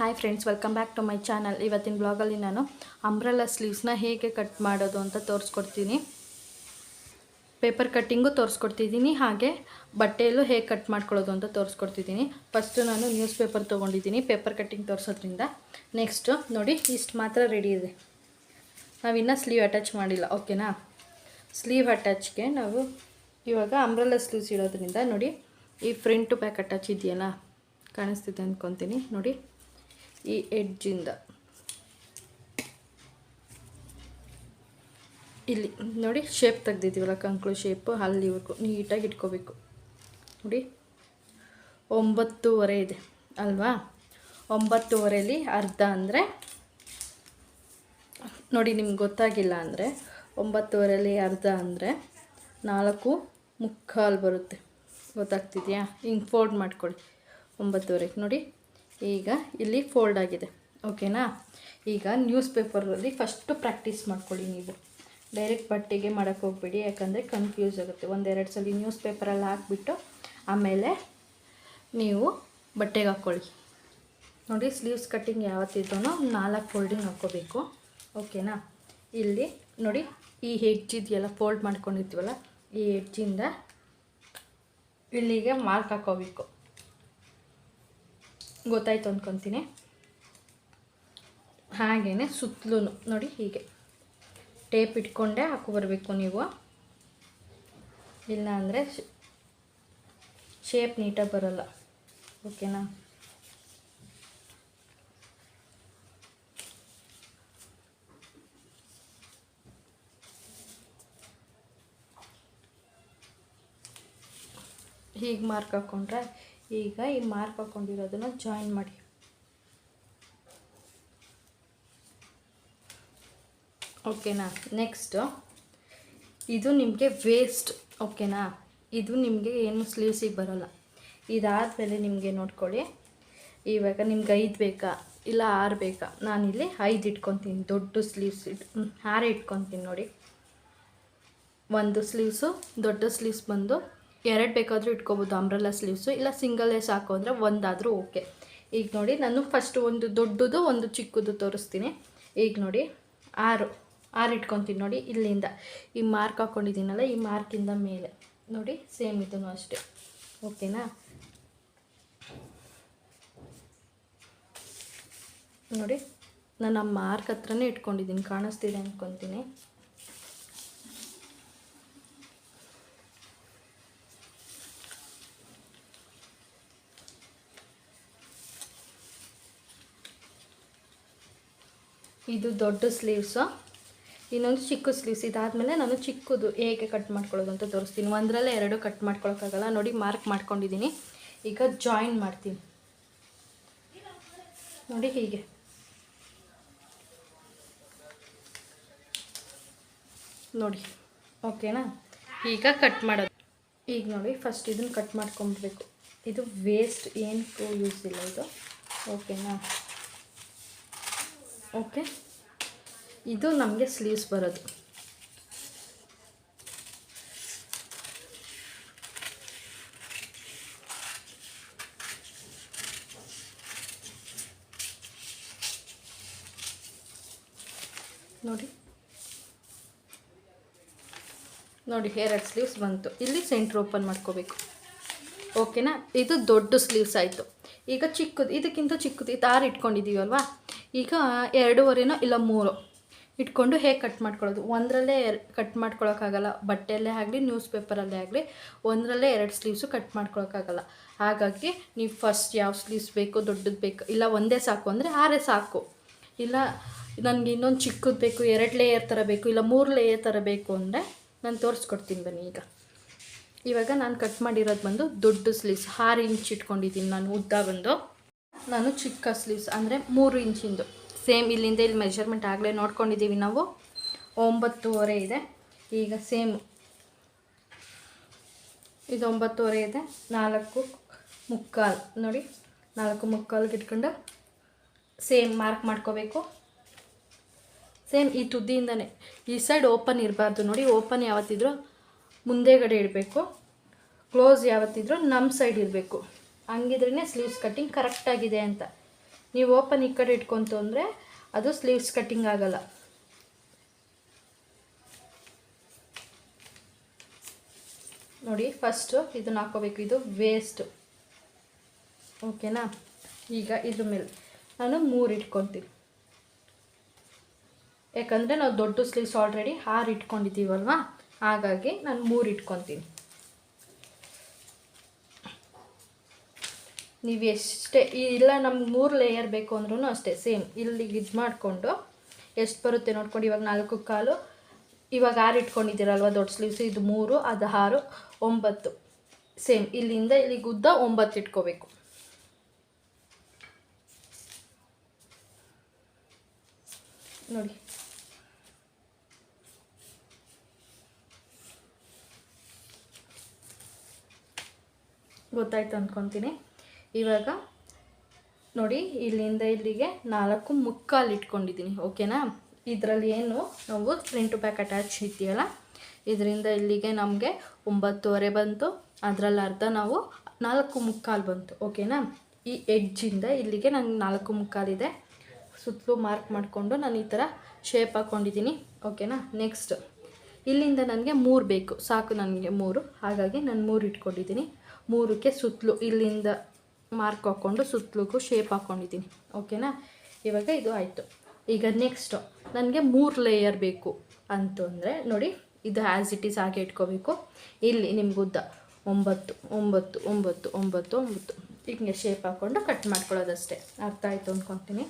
Hi friends welcome back to my channel ಇವತ್ತಿನ ಬ್ಲಾಗಲ್ಲಿ ನಾನು ಅಂಬ್ರೆಲಾ ಸ್ಲೀವ್ಸ್ನ ಹೇಗೆ ಕಟ್ ಮಾಡೋದು ಅಂತ ತೋರಿಸ್ಕೊಡ್ತೀನಿ. ಪೇಪರ್ ಕಟ್ಟಿಂಗು ತೋರಿಸ್ಕೊಡ್ತಿದ್ದೀನಿ, ಹಾಗೆ ಬಟ್ಟೆಯಲ್ಲೂ ಹೇಗೆ ಕಟ್ ಮಾಡ್ಕೊಳ್ಳೋದು ಅಂತ ತೋರಿಸ್ಕೊಡ್ತಿದ್ದೀನಿ. ಫಸ್ಟು ನಾನು ನ್ಯೂಸ್ ಪೇಪರ್ ತೊಗೊಂಡಿದ್ದೀನಿ ಪೇಪರ್ ಕಟ್ಟಿಂಗ್ ತೋರಿಸೋದ್ರಿಂದ. ನೆಕ್ಸ್ಟು ನೋಡಿ, ಇಷ್ಟು ಮಾತ್ರ ರೆಡಿ ಇದೆ. ನಾವಿನ್ನೂ ಸ್ಲೀವ್ ಅಟ್ಯಾಚ್ ಮಾಡಿಲ್ಲ ಓಕೆನಾ ಸ್ಲೀವ್ ಅಟ್ಯಾಚ್ಗೆ ನಾವು ಇವಾಗ ಅಂಬ್ರೆಲಾ ಸ್ಲೀವ್ಸ್ ಇರೋದ್ರಿಂದ ನೋಡಿ, ಈ ಫ್ರಂಟು ಬ್ಯಾಕ್ ಅಟ್ಯಾಚ್ ಇದೆಯಲ್ಲ, ಕಾಣಿಸ್ತಿದೆ ಅಂದ್ಕೊತೀನಿ ನೋಡಿ. ಈ ಎಡ್ಜಿಂದ ಇಲ್ಲಿ, ನೋಡಿ ಶೇಪ್ ತೆಗ್ದಿದ್ದೀವಲ್ಲ, ಕಂಕ್ಳು ಶೇಪು ಅಲ್ಲಿವರೆಗೂ ನೀಟಾಗಿ ಇಟ್ಕೋಬೇಕು. ನೋಡಿ, ಒಂಬತ್ತೂವರೆ ಇದೆ, ಅಲ್ವಾ? ಒಂಬತ್ತುವರೆಯಲ್ಲಿ ಅರ್ಧ ಅಂದರೆ, ನೋಡಿ, ನಿಮ್ಗೆ ಗೊತ್ತಾಗಿಲ್ಲ ಅಂದರೆ ಒಂಬತ್ತುವರೆಯಲ್ಲಿ ಅರ್ಧ ಅಂದರೆ, ನಾಲ್ಕು ಮುಕ್ಕಾಲು ಬರುತ್ತೆ. ಗೊತ್ತಾಗ್ತಿದೆಯಾ? ಹಿಂಗೆ ಫೋಲ್ಡ್ ಮಾಡ್ಕೊಳ್ಳಿ. ಒಂಬತ್ತುವರೆಗೆ, ನೋಡಿ. ಈಗ ಇಲ್ಲಿ ಫೋಲ್ಡ್ ಆಗಿದೆ. ಓಕೆನಾ ಈಗ ನ್ಯೂಸ್ ಪೇಪರಲ್ಲಿ ಫಸ್ಟು ಪ್ರಾಕ್ಟೀಸ್ ಮಾಡ್ಕೊಳ್ಳಿ ನೀವು. ಡೈರೆಕ್ಟ್ ಬಟ್ಟೆಗೆ ಮಾಡೋಕ್ಕೆ ಹೋಗ್ಬೇಡಿ, ಯಾಕಂದರೆ ಕನ್ಫ್ಯೂಸ್ ಆಗುತ್ತೆ. ಒಂದೆರಡು ಸಲ ನ್ಯೂಸ್ ಪೇಪರಲ್ಲಿ ಹಾಕ್ಬಿಟ್ಟು ಆಮೇಲೆ ನೀವು ಬಟ್ಟೆಗೆ ಹಾಕ್ಕೊಳ್ಳಿ. ನೋಡಿ ಸ್ಲೀವ್ಸ್ ಕಟ್ಟಿಂಗ್ ಯಾವತ್ತಿದ್ರೂ ನಾಲ್ಕು ಫೋಲ್ಡಿಂಗ್ ಹಾಕ್ಕೋಬೇಕು. ಓಕೆನಾ ಇಲ್ಲಿ ನೋಡಿ, ಈ ಹೆಡ್ಜ್ ಇದೆಯಲ್ಲ ಫೋಲ್ಡ್ ಮಾಡ್ಕೊಂಡಿರ್ತೀವಲ್ಲ, ಈ ಹೆಡ್ಜಿಂದ ಇಲ್ಲಿಗೆ ಮಾರ್ಕ್ ಹಾಕೋಬೇಕು ಗೊತ್ತಾಯ್ತು ಅಂದ್ಕೊತೀನಿ ಹಾಗೇ ಸುತ್ತಲೂ ನೋಡಿ ಹೀಗೆ. ಟೇಪ್ ಇಟ್ಕೊಂಡೇ ಬರಬೇಕು ನೀವು. ಇಲ್ಲ ಅಂದರೆ ಶೇಪ್ ನೀಟಾಗಿ ಬರೋಲ್ಲ. ಓಕೆನಾ? ಹೀಗೆ ಮಾರ್ಕ್ ಹಾಕ್ಕೊಂಡ್ರೆ ಈಗ ಈ ಮಾರ್ಕ್ ಹಾಕೊಂಡಿರೋದನ್ನು ಜಾಯಿನ್ ಮಾಡಿ. ಓಕೆನಾ ನೆಕ್ಸ್ಟು ಇದು ನಿಮಗೆ ವೇಸ್ಟ್ ಓಕೆನಾ ಇದು ನಿಮಗೆ ಏನು ಸ್ಲೀವ್ಸಿಗೆ ಬರೋಲ್ಲ. ಇದಾದಮೇಲೆ ನಿಮಗೆ ನೋಡ್ಕೊಳ್ಳಿ. ಇವಾಗ ನಿಮ್ಗೆ ಐದು ಬೇಕಾ? ಇಲ್ಲ ಆರು ಬೇಕಾ? ನಾನಿಲ್ಲಿ ಐದು ಇಟ್ಕೊತೀನಿ. ದೊಡ್ಡ ಸ್ಲೀವ್ಸ್ ಇಟ್ ಆರು ಇಟ್ಕೊತೀನಿ ನೋಡಿ. ಒಂದು ಸ್ಲೀವ್ಸು ದೊಡ್ಡ ಸ್ಲೀವ್ಸ್ ಬಂದು ಎರಡು ಬೇಕಾದರೂ ಇಟ್ಕೋಬೋದು ಅಂಬ್ರೆಲ್ಲ ಸ್ಲೀವ್ಸು ಇಲ್ಲ ಸಿಂಗಲ್ಲೇ ಸಾಕು ಅಂದರೆ ಒಂದಾದರೂ ಓಕೆ ಈಗ ನೋಡಿ ನಾನು ಫಸ್ಟ್ ಒಂದು ದೊಡ್ಡದು, ಒಂದು ಚಿಕ್ಕದು ತೋರಿಸ್ತೀನಿ. ಈಗ ನೋಡಿ ಆರು ಆರು ಇಟ್ಕೊತೀನಿ ನೋಡಿ ಇಲ್ಲಿಂದ. ಈ ಮಾರ್ಕ್ ಹಾಕ್ಕೊಂಡಿದ್ದೀನಲ್ಲ ಈ ಮಾರ್ಕಿಂದ ಮೇಲೆ. ನೋಡಿ ಸೇಮ್ ಇದನ್ನು ಅಷ್ಟೇ. ಓಕೆನಾ ನೋಡಿ, ನಾನು ಆ ಮಾರ್ಕ್ ಹತ್ರನೇ ಇಟ್ಕೊಂಡಿದ್ದೀನಿ, ಕಾಣಿಸ್ತಿದೆ ಅಂದ್ಕೊತೀನಿ ಇದು ದೊಡ್ಡ ಸ್ಲೀವ್ಸು ಇನ್ನೊಂದು ಚಿಕ್ಕ ಸ್ಲೀವ್ಸ್ ಇದಾದಮೇಲೆ ನಾನು ಚಿಕ್ಕದು ಹೇಗೆ ಕಟ್ ಮಾಡ್ಕೊಳ್ಳೋದು ಅಂತ ತೋರಿಸ್ತೀನಿ. ಒಂದರಲ್ಲೇ ಎರಡು ಕಟ್ ಮಾಡ್ಕೊಳಕ್ಕಾಗಲ್ಲ. ನೋಡಿ ಮಾರ್ಕ್ ಮಾಡ್ಕೊಂಡಿದ್ದೀನಿ. ಈಗ ಜಾಯಿನ್ ಮಾಡ್ತೀನಿ. ನೋಡಿ ಹೀಗೆ. ನೋಡಿ. ಓಕೆನಾ ಈಗ ಕಟ್ ಮಾಡೋದು. ಈಗ ನೋಡಿ ಫಸ್ಟ್ ಇದನ್ನು ಕಟ್ ಮಾಡ್ಕೊಂಬಿಡ್ಬೇಕು ಇದು ವೇಸ್ಟ್ ಏನಕ್ಕೂ ಯೂಸ್ ಇಲ್ಲ ಇದು. ಓಕೆನಾ ಓಕೆ. ಇದು ನಮಗೆ ಸ್ಲೀವ್ಸ್ ಬರೋದು. ನೋಡಿ. ನೋಡಿ ಎರಡು ಸ್ಲೀವ್ಸ್ ಬಂತು. ಇಲ್ಲಿ ಸೆಂಟ್ರ್ ಓಪನ್ ಮಾಡ್ಕೋಬೇಕು. ಓಕೆನಾ ಇದು ದೊಡ್ಡ ಸ್ಲೀವ್ಸ್ ಆಯಿತು. ಈಗ ಚಿಕ್ಕದು, ಇದಕ್ಕಿಂತ ಚಿಕ್ಕದು ಇದು ದಾರ ಇಟ್ಕೊಂಡಿದ್ದೀವಲ್ವಾ ಈಗ ಎರಡೂವರೆನೋ ಇಲ್ಲ ಮೂರು? ಇಟ್ಕೊಂಡು ಹೇಗೆ ಕಟ್ ಮಾಡ್ಕೊಳ್ಳೋದು? ಒಂದರಲ್ಲೇ ಕಟ್ ಮಾಡ್ಕೊಳೋಕ್ಕಾಗಲ್ಲ. ಬಟ್ಟೆಯಲ್ಲೇ ಆಗಲಿ ನ್ಯೂಸ್ ಪೇಪರಲ್ಲೇ ಆಗಲಿ, ಒಂದರಲ್ಲೇ ಎರಡು ಸ್ಲೀವ್ಸು ಕಟ್ ಮಾಡ್ಕೊಳೋಕ್ಕಾಗಲ್ಲ. ಹಾಗಾಗಿ ನೀವು ಫಸ್ಟ್ ಯಾವ ಸ್ಲೀವ್ಸ್ ಬೇಕು, ದೊಡ್ಡದು ಬೇಕು, ಇಲ್ಲ ಒಂದೇ ಸಾಕು ಅಂದರೆ ಆರೇ ಸಾಕು. ಇಲ್ಲ ನನಗೆ ಇನ್ನೊಂದು ಚಿಕ್ಕದು ಬೇಕು, ಎರಡು ಲೇಯರ್ ಥರ ಬೇಕು, ಇಲ್ಲ ಮೂರು ಲೇಯರ್ ಥರ ಬೇಕು ಅಂದರೆ ನಾನು ತೋರಿಸ್ಕೊಡ್ತೀನಿ ಬನ್ನಿ ಈಗ. ಇವಾಗ ನಾನು ಕಟ್ ಮಾಡಿರೋದು ಬಂದು ದೊಡ್ಡ ಸ್ಲೀವ್ಸ್ ಆರು ಇಂಚ್ ಇಟ್ಕೊಂಡಿದ್ದೀನಿ ನಾನು ಉದ್ದ ಬಂದು. ನಾನು ಚಿಕ್ಕ ಸ್ಲೀವ್ಸ್ ಅಂದರೆ ಮೂರು ಇಂಚಿಂದು ಸೇಮ್ ಇಲ್ಲಿಂದ ಇಲ್ಲಿ ಮೆಷರ್ಮೆಂಟ್ ಆಗಲೇ ನೋಡ್ಕೊಂಡಿದ್ದೀವಿ ನಾವು. ಒಂಬತ್ತುವರೆ ಇದೆ. ಈಗ ಸೇಮ್ ಇದು ಒಂಬತ್ತುವರೆ ಇದೆ. ನಾಲ್ಕು ಮುಕ್ಕಾಲು. ನೋಡಿ, ನಾಲ್ಕು ಮುಕ್ಕಾಲ್ಗೆ ಇಟ್ಕೊಂಡು ಸೇಮ್ ಮಾರ್ಕ್ ಮಾಡ್ಕೋಬೇಕು. ಸೇಮ್ ಈ ತುದಿಯಿಂದನೇ. ಈ ಸೈಡ್ ಓಪನ್ ಇರಬಾರ್ದು. ನೋಡಿ ಓಪನ್ ಯಾವತ್ತಿದ್ರೂ ಮುಂದೆಗಡೆ ಇಡಬೇಕು. ಕ್ಲೋಸ್ ಯಾವತ್ತಿದ್ರೂ ನಮ್ಮ ಸೈಡ್ ಇರಬೇಕು. ಹಂಗಿದ್ರೇ ಸ್ಲೀವ್ಸ್ ಕಟ್ಟಿಂಗ್ ಕರೆಕ್ಟಾಗಿದೆ ಅಂತ. ನೀವು ಓಪನ್ ಈ ಕಡೆ ಇಟ್ಕೊತು ಅಂದರೆ ಅದು ಸ್ಲೀವ್ಸ್ ಕಟ್ಟಿಂಗ್ ಆಗಲ್ಲ. ನೋಡಿ ಫಸ್ಟು ಇದನ್ನ ಹಾಕೋಬೇಕು. ಇದು ವೇಸ್ಟು ಓಕೆನಾ ಈಗ ಇದ್ರ ಮೇಲೆ ನಾನು ಮೂರು ಇಟ್ಕೊತೀನಿ. ಯಾಕಂದರೆ ನಾವು ದೊಡ್ಡ ಸ್ಲೀವ್ಸ್ ಆಲ್ರೆಡಿ ಆರು ಇಟ್ಕೊಂಡಿದ್ದೀವಲ್ವಾ? ಹಾಗಾಗಿ ನಾನು ಮೂರು ಇಟ್ಕೊತೀನಿ. ನೀವು ಎಷ್ಟೇ ಇಲ್ಲ ನಮ್ಗೆ ಮೂರು ಲೇಯರ್ ಬೇಕು ಅಂದ್ರೂ ಅಷ್ಟೇ ಸೇಮ್ ಇಲ್ಲಿಗೆ ಇದು ಮಾಡಿಕೊಂಡು ಎಷ್ಟು ಬರುತ್ತೆ ನೋಡ್ಕೊಂಡು, ಇವಾಗ ನಾಲ್ಕು ಕಾಲು, ಇವಾಗ ಆರು ಇಟ್ಕೊಂಡಿದ್ದೀರಲ್ವ ದೊಡ್ಡ ಸ್ಲೀವ್ಸ್ ಇದು ಮೂರು, ಅದು ಆರು, ಒಂಬತ್ತು. ಸೇಮ್ ಇಲ್ಲಿಂದ ಇಲ್ಲಿಗೆ ಉದ್ದ ಒಂಬತ್ತು ಇಟ್ಕೋಬೇಕು. ನೋಡಿ. ಗೊತ್ತಾಯ್ತು ಅಂದ್ಕೊತೀನಿ ಇವಾಗ ನೋಡಿ, ಇಲ್ಲಿಂದ ಇಲ್ಲಿಗೆ ನಾಲ್ಕು ಮುಕ್ಕಾಲು ಇಟ್ಕೊಂಡಿದ್ದೀನಿ, ಓಕೆನಾ? ಇದರಲ್ಲಿ ಏನು? ನಾವು ಪ್ರಿಂಟ್ ಬ್ಯಾಕ್ ಅಟ್ಯಾಚ್ ಇದೆಯಲ್ಲ ಇದರಿಂದ ಇಲ್ಲಿಗೆ ನಮಗೆ ಒಂಬತ್ತುವರೆ ಬಂತು. ಅದರಲ್ಲಿ ಅರ್ಧ ನಾವು ನಾಲ್ಕು ಮುಕ್ಕಾಲು ಬಂತು, ಓಕೆನಾ? ಈ ಎಡ್ಜಿಂದ ಇಲ್ಲಿಗೆ ನಂಗೆ ನಾಲ್ಕು ಮುಕ್ಕಾಲಿದೆ ಸುತ್ತಲೂ ಮಾರ್ಕ್ ಮಾಡಿಕೊಂಡು ನಾನು ಈ ಥರ ಶೇಪ್ ಹಾಕ್ಕೊಂಡಿದ್ದೀನಿ ಓಕೆನಾ? ನೆಕ್ಸ್ಟ್ ಇಲ್ಲಿಂದ ನನಗೆ ಮೂರು ಬೇಕು. ಸಾಕು ನನಗೆ ಮೂರು. ಹಾಗಾಗಿ ನಾನು ಮೂರು ಇಟ್ಕೊಂಡಿದ್ದೀನಿ. ಮೂರಕ್ಕೆ ಸುತ್ತಲೂ ಇಲ್ಲಿಂದ ಮಾರ್ಕ್ ಹಾಕ್ಕೊಂಡು ಸುತ್ತಲೂ ಶೇಪ್ ಹಾಕ್ಕೊಂಡಿದ್ದೀನಿ ಓಕೆನಾ ಇವಾಗ ಇದು ಆಯಿತು. ಈಗ ನೆಕ್ಸ್ಟು ನನಗೆ ಮೂರು ಲೇಯರ್ ಬೇಕು ಅಂತಂದರೆ ನೋಡಿ, ಇದು ಆ್ಯಸ್ ಇಟ್ ಈಸ್ ಹಾಗೆ ಇಟ್ಕೋಬೇಕು. ಇಲ್ಲಿ ನಿಮ್ಗೆ ಉದ್ದ ಒಂಬತ್ತು ಒಂಬತ್ತು ಒಂಬತ್ತು ಒಂಬತ್ತು ಒಂಬತ್ತು. ಹಿಂಗೆ ಶೇಪ್ ಹಾಕ್ಕೊಂಡು ಕಟ್ ಮಾಡ್ಕೊಳ್ಳೋದಷ್ಟೇ. ಅರ್ಥ ಆಯಿತು ಅಂದ್ಕೊತೀನಿ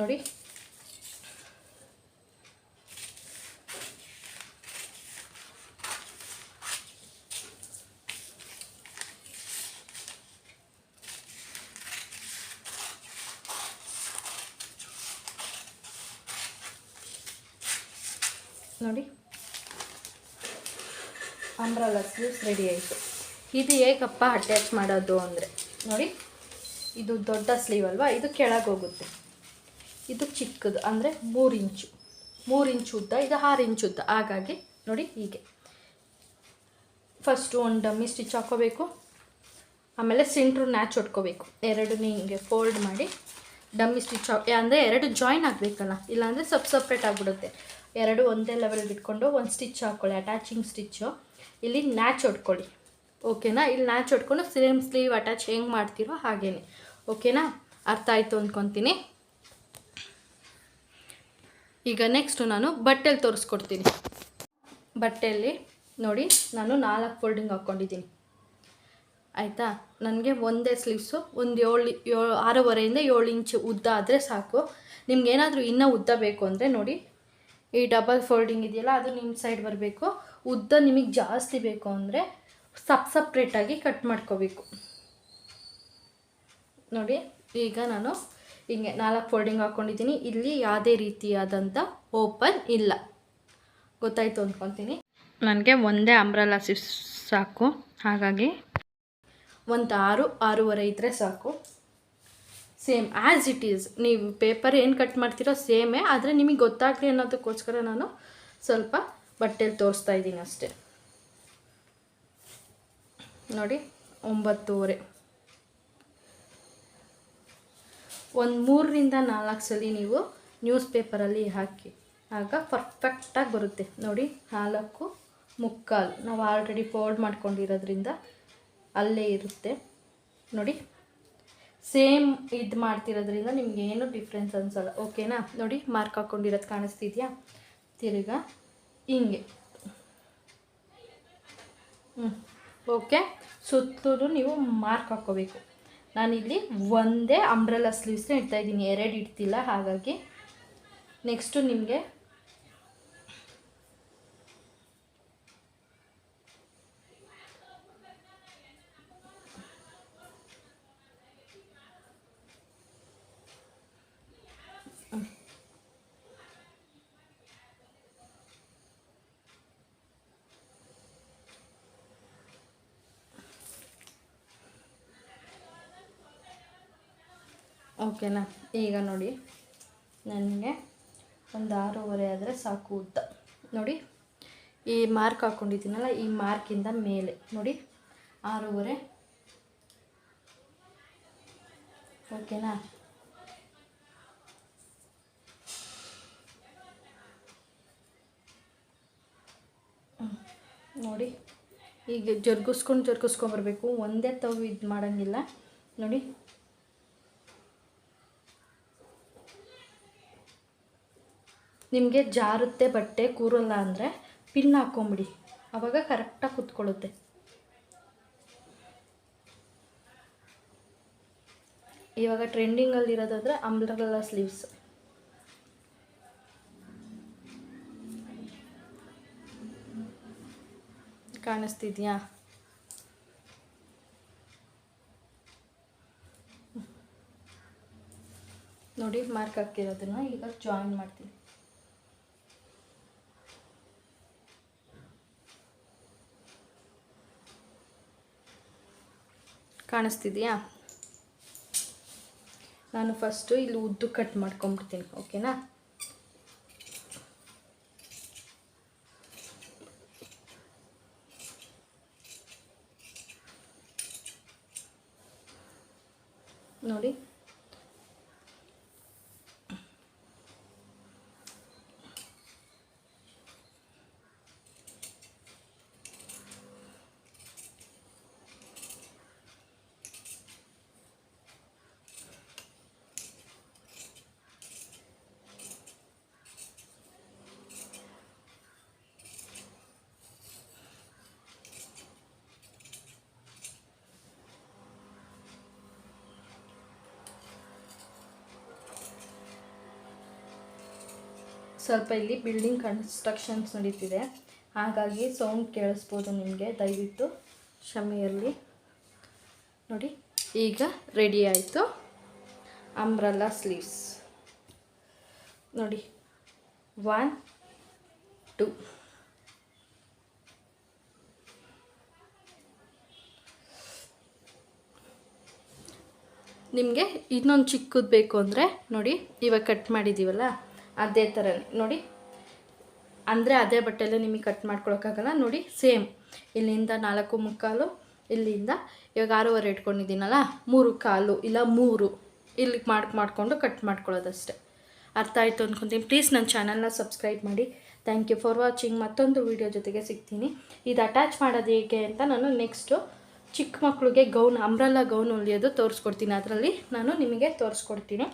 ನೋಡಿ ನೋಡಿ. ಸ್ಲೀವ್ಸ್ ರೆಡಿ ಆಯಿತು. ಇದು ಹೇಗಪ್ಪ ಅಟ್ಯಾಚ್ ಮಾಡೋದು ಅಂದರೆ? ನೋಡಿ, ಇದು ದೊಡ್ಡ ಸ್ಲೀವ್ ಅಲ್ವಾ? ಇದು ಕೆಳಗೆ ಹೋಗುತ್ತೆ. ಇದು ಚಿಕ್ಕದು, ಅಂದರೆ ಮೂರು ಇಂಚು. ಮೂರು ಇಂಚು ಉದ್ದ, ಇದು ಆರು ಇಂಚು ಉದ್ದ. ಹಾಗಾಗಿ, ನೋಡಿ ಹೀಗೆ. ಫಸ್ಟು ಒಂದು ಡಮ್ಮಿ ಸ್ಟಿಚ್ ಹಾಕೋಬೇಕು. ಆಮೇಲೆ ಸೆಂಟ್ರು ನ್ಯಾಚ್ ಹೊಡ್ಕೋಬೇಕು ಎರಡು ಹಿಂಗೆ ಫೋಲ್ಡ್ ಮಾಡಿ ಡಮ್ಮಿ ಸ್ಟಿಚ್ ಅಂದರೆ ಎರಡು ಜಾಯಿನ್ ಆಗಬೇಕಲ್ಲ? ಇಲ್ಲಾಂದರೆ ಸಪ್ ಸಪ್ರೇಟ್ ಆಗಿಬಿಡುತ್ತೆ. ಎರಡು ಒಂದೇ ಲೆವೆಲ್ ಇಟ್ಕೊಂಡು ಒಂದು ಸ್ಟಿಚ್ ಹಾಕ್ಕೊಳ್ಳಿ ಅಟ್ಯಾಚಿಂಗ್ ಸ್ಟಿಚ್ಚು ಇಲ್ಲಿ ನ್ಯಾಚ್ ಹೊಡ್ಕೊಳ್ಳಿ. ಓಕೆನಾ? ಇಲ್ಲಿ ನ್ಯಾಚ್ ಹೊಡ್ಕೊಂಡು ಸೇಮ್ ಸ್ಲೀವ್ ಅಟ್ಯಾಚ್ ಹೆಂಗೆ ಮಾಡ್ತೀರೋ ಹಾಗೇ ಓಕೆನಾ? ಅರ್ಥ ಆಯಿತು ಅಂದ್ಕೊತೀನಿ ಈಗ ನೆಕ್ಸ್ಟು ನಾನು ಬಟ್ಟೆಲಿ ತೋರಿಸ್ಕೊಡ್ತೀನಿ. ಬಟ್ಟೆಯಲ್ಲಿ ನೋಡಿ, ನಾನು ನಾಲ್ಕು ಫೋಲ್ಡಿಂಗ್ ಹಾಕ್ಕೊಂಡಿದ್ದೀನಿ. ಆಯಿತಾ? ನನಗೆ ಒಂದೇ ಸ್ಲೀವ್ಸು, ಒಂದು ಏಳು ಏಳು, ಆರೂವರೆಯಿಂದ ಏಳು ಇಂಚು ಉದ್ದ ಆದರೆ ಸಾಕು. ನಿಮ್ಗೆ ಏನಾದರೂ ಇನ್ನೂ ಉದ್ದ ಬೇಕು ಅಂದರೆ ನೋಡಿ, ಈ ಡಬಲ್ ಫೋಲ್ಡಿಂಗ್ ಇದೆಯಲ್ಲ, ಅದು ನಿಮ್ಮ ಸೈಡ್ ಬರಬೇಕು. ಉದ್ದ ನಿಮಗೆ ಜಾಸ್ತಿ ಬೇಕು ಅಂದರೆ ಸಪ್ ಸಪ್ರೇಟಾಗಿ ಕಟ್ ಮಾಡ್ಕೋಬೇಕು. ನೋಡಿ ಈಗ ನಾನು ಹಿಂಗೆ ನಾಲ್ಕು ಫೋಲ್ಡಿಂಗ್ ಹಾಕ್ಕೊಂಡಿದ್ದೀನಿ ಇಲ್ಲಿ ಯಾವುದೇ ರೀತಿಯಾದಂಥ ಓಪನ್ ಇಲ್ಲ. ಗೊತ್ತಾಯಿತು ಅಂದ್ಕೊತೀನಿ ನನಗೆ ಒಂದೇ ಅಂಬ್ರಲ್ಲ ಸಿಸ್ ಸಾಕು. ಹಾಗಾಗಿ ಒಂದು ಆರು ಆರೂವರೆ ಇದ್ದರೆ ಸಾಕು. ಸೇಮ್ ಆ್ಯಸ್ ಇಟ್ ಈಸ್ ನೀವು ಪೇಪರ್ ಏನು ಕಟ್ ಮಾಡ್ತೀರೋ ಸೇಮೇ ಆದರೆ ನಿಮಗೆ ಗೊತ್ತಾಗಲಿ ಅನ್ನೋದಕ್ಕೋಸ್ಕರ ನಾನು ಸ್ವಲ್ಪ ಬಟ್ಟೆಲಿ ತೋರಿಸ್ತಾ ಇದ್ದೀನಿ ಅಷ್ಟೇ. ನೋಡಿ, ಒಂಬತ್ತುವರೆ. ಒಂದು ಮೂರರಿಂದ ನಾಲ್ಕು ಸಲ ನೀವು ನ್ಯೂಸ್ ಪೇಪರಲ್ಲಿ ಹಾಕಿ, ಆಗ ಪರ್ಫೆಕ್ಟಾಗಿ ಬರುತ್ತೆ. ನೋಡಿ, ನಾಲ್ಕು ಮುಕ್ಕಾಲು. ನಾವು ಆಲ್ರೆಡಿ ಫೋಲ್ಡ್ ಮಾಡ್ಕೊಂಡಿರೋದ್ರಿಂದ ಅಲ್ಲೇ ಇರುತ್ತೆ. ನೋಡಿ ಸೇಮ್ ಇದು ಮಾಡ್ತಿರೋದ್ರಿಂದ ನಿಮ್ಗೆ ಏನು ಡಿಫ್ರೆನ್ಸ್ ಅನ್ಸಲ್ಲ ಓಕೆನಾ ನೋಡಿ ಮಾರ್ಕ್ ಹಾಕ್ಕೊಂಡಿರೋದು ಕಾಣಿಸ್ತಿದ್ಯಾ? ತಿರ್ಗಾ. ಹಿಂಗೆ. ಹ್ಞೂ ಓಕೆ? ಸುತ್ತಲೂ ನೀವು ಮಾರ್ಕ್ ಹಾಕ್ಕೋಬೇಕು. ನಾನಿಲ್ಲಿ ಒಂದೇ ಅಂಬ್ರೆಲಾ ಸ್ಲೀವ್ಸ್ನ ಇಡ್ತಾಯಿದ್ದೀನಿ ಎರಡು ಇಡ್ತಿಲ್ಲ, ಹಾಗಾಗಿ ನೆಕ್ಸ್ಟು ನಿಮಗೆ ಓಕೆನಾ? ಈಗ ನೋಡಿ. ನನಗೆ ಒಂದು ಆರೂವರೆ ಆದರೆ ಸಾಕು ಉದ್ದ ನೋಡಿ, ಈ ಮಾರ್ಕ್ ಹಾಕ್ಕೊಂಡಿದ್ದೀನಲ್ಲ ಈ ಮಾರ್ಕಿಂದ ಮೇಲೆ. ನೋಡಿ, ಆರೂವರೆ. ಓಕೆನಾ? ನೋಡಿ. ಈಗ ಜರ್ಗಿಸ್ಕೊಂಡು ಜರ್ಗಿಸ್ಕೊಂಬರ್ಬೇಕು. ಒಂದೇ ತವ್ ಇದು ಮಾಡೋಂಗಿಲ್ಲ. ನೋಡಿ ನಿಮಗೆ ಜಾರುತ್ತೆ ಬಟ್ಟೆ, ಕೂರಲ್ಲ ಅಂದರೆ ಪಿನ್ ಹಾಕ್ಕೊಂಬಿಡಿ ಆವಾಗ ಕರೆಕ್ಟಾಗಿ ಕುತ್ಕೊಳ್ಳುತ್ತೆ. ಇವಾಗ ಟ್ರೆಂಡಿಂಗಲ್ಲಿ ಇರೋದಾದರೆ ಅಂಬ್ರಲ್ಲ ಸ್ಲೀವ್ಸ್ ಕಾಣಿಸ್ತಿದ್ಯಾ? ನೋಡಿ ಮಾರ್ಕ್ ಹಾಕಿರೋದನ್ನು ಈಗ ಜಾಯಿನ್ ಮಾಡ್ತೀನಿ. ಕಾಣಿಸ್ತಿದ್ಯಾ? ನಾನು ಫಸ್ಟು ಇಲ್ಲಿ ಉದ್ದು ಕಟ್ ಮಾಡ್ಕೊಂಬಿಡ್ತೀನಿ ಓಕೆನಾ ನೋಡಿ. ಸ್ವಲ್ಪ ಇಲ್ಲಿ ಬಿಲ್ಡಿಂಗ್ ಕನ್ಸ್ಟ್ರಕ್ಷನ್ಸ್ ನಡೀತಿದೆ. ಹಾಗಾಗಿ ಸೌಂಡ್ ಕೇಳಿಸ್ಬೋದು ನಿಮಗೆ. ದಯವಿಟ್ಟು ಕ್ಷಮೆಯಲ್ಲಿ. ನೋಡಿ, ಈಗ ರೆಡಿ ಆಯಿತು. ಅಂಬ್ರಲ್ಲ ಸ್ಲೀವ್ಸ್ ನೋಡಿ ಒನ್ ಟು ನಿಮಗೆ ಇನ್ನೊಂದು ಚಿಕ್ಕದು ಬೇಕು ಅಂದರೆ ನೋಡಿ, ಇವಾಗ ಕಟ್ ಮಾಡಿದ್ದೀವಲ್ಲ ಅದೇ ಥರ ನೋಡಿ. ಅಂದರೆ ಅದೇ ಬಟ್ಟೆಲ್ಲೇ ನಿಮಗೆ ಕಟ್ ಮಾಡ್ಕೊಳೋಕ್ಕಾಗಲ್ಲ. ನೋಡಿ ಸೇಮ್ ಇಲ್ಲಿಂದ ನಾಲ್ಕು ಮುಕ್ಕಾಲು, ಇಲ್ಲಿಂದ ಇವಾಗ ಆರೂವರೆ ಇಟ್ಕೊಂಡಿದ್ದೀನಲ್ಲ, ಮೂರು ಕಾಲು, ಇಲ್ಲ ಮೂರು. ಇಲ್ಲಿ ಮಾರ್ಕ್ ಮಾಡಿಕೊಂಡು ಕಟ್ ಮಾಡ್ಕೊಳ್ಳೋದಷ್ಟೇ. ಅರ್ಥ ಆಯಿತು ಅಂದ್ಕೊತೀನಿ ಪ್ಲೀಸ್ ನನ್ನ ಚಾನಲ್ನ ಸಬ್ಸ್ಕ್ರೈಬ್ ಮಾಡಿ. ಥ್ಯಾಂಕ್ ಯು ಫಾರ್ ವಾಚಿಂಗ್ ಮತ್ತೊಂದು ವೀಡಿಯೋ ಜೊತೆಗೆ ಸಿಗ್ತೀನಿ. ಇದು ಅಟ್ಯಾಚ್ ಮಾಡೋದು ಹೇಗೆ ಅಂತ ನಾನು ನೆಕ್ಸ್ಟು ಚಿಕ್ಕ ಮಕ್ಕಳಿಗೆ ಗೌನ್ ಅಂಬ್ರಲ್ಲ ಗೌನ್ ಹೊಲಿಯೋದು ತೋರಿಸ್ಕೊಡ್ತೀನಿ. ಅದರಲ್ಲಿ ನಾನು ನಿಮಗೆ ತೋರಿಸ್ಕೊಡ್ತೀನಿ.